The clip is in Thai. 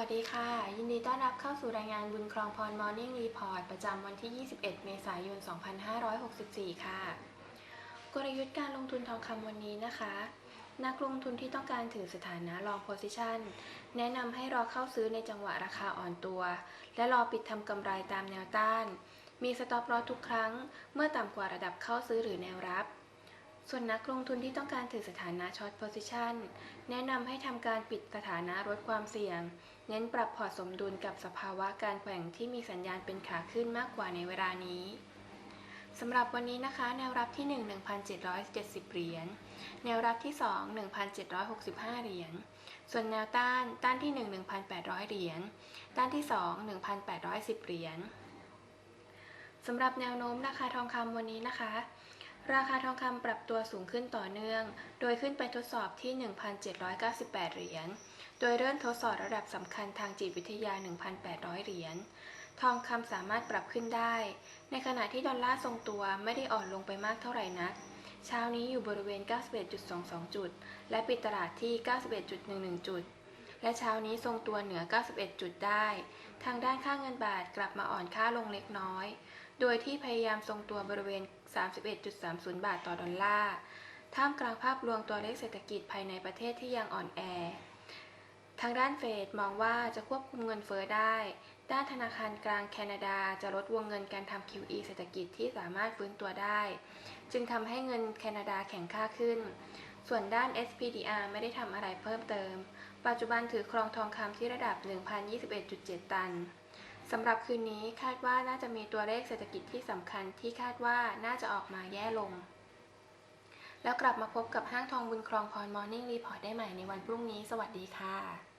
วัสดีค่ะ ยินดีต้อนรับเข้าสู่รายงานบุญครองพร Morning Report ประจำวันที่ 21 เมษายน 2564 ค่ะ กลยุทธ์การลงทุนทองคำวันนี้นะคะ นักลงทุนที่ต้องการถือสถานะ long position แนะนำให้รอเข้าซื้อในจังหวะราคาอ่อนตัว และรอปิดทำกำไรตามแนวต้าน มีสต็อปลอทุกครั้ง เมื่อต่ำกว่าระดับเข้าซื้อหรือแนวรับ ส่วนนักลงทุนที่ต้องการถือสถานะ short position แนะนำให้ทำการปิดสถานะลดความเสี่ยง เน้นปรับพอร์ตสมดุลกับสภาวะการแกว่งที่มีสัญญาณเป็นขาขึ้นมากกว่าในเวลานี้สำหรับวันนี้นะคะ แนวรับที่ 1 1,770 เหรียญ แนวรับที่ 2 1,765 เหรียญ ส่วนแนวต้าน ต้านที่ 1 1,800 เหรียญ ต้านที่ 2 1,810 เหรียญสำหรับแนวโน้มราคาทองคำวันนี้นะคะ ราคาทองคำปรับตัวสูงขึ้นต่อเนื่อง โดยขึ้นไปทดสอบที่ 1,798 เหรียญ โดยเริ่มทดสอบระดับสำคัญทางจิตวิทยา 1,800 เหรียญ ทองคำสามารถปรับขึ้นได้ ในขณะที่ดอลลาร์ทรงตัวไม่ได้อ่อนลงไปมากเท่าไหร่นัก เช้านี้อยู่บริเวณ 91.22 จุด และปิดตลาดที่ 91.11 จุด และเช้านี้ทรงตัวเหนือ 91 จุดได้ ทางด้านค่าเงินบาทกลับมาอ่อนค่าลงเล็กน้อย โดยที่พยายามทรงตัวบริเวณ 31.30 บาทต่อดอลลาร์ ท่ามกลางภาพรวมตัวเลขเศรษฐกิจภายในประเทศที่ยังอ่อนแอ ทางด้านเฟดมองว่าจะควบคุมเงินเฟ้อได้ ด้านธนาคารกลางแคนาดาจะลดวงเงินการทำ QE เศรษฐกิจที่สามารถฟื้นตัวได้ จึงทำให้เงินแคนาดาแข็งค่าขึ้น ส่วนด้าน SPDR ไม่ได้ทำอะไรเพิ่มเติม ปัจจุบันถือครองทองคำที่ระดับ 1,021.7 ตัน สำหรับคืนนี้คาดว่าน่าจะมีตัวเลขเศรษฐกิจที่สำคัญที่คาดว่าน่าจะออกมาแย่ลง แล้วกลับมาพบกับห้างทองบุญครองพรมอร์นิ่งรีพอร์ตได้ใหม่ในวันพรุ่งนี้ สวัสดีค่ะ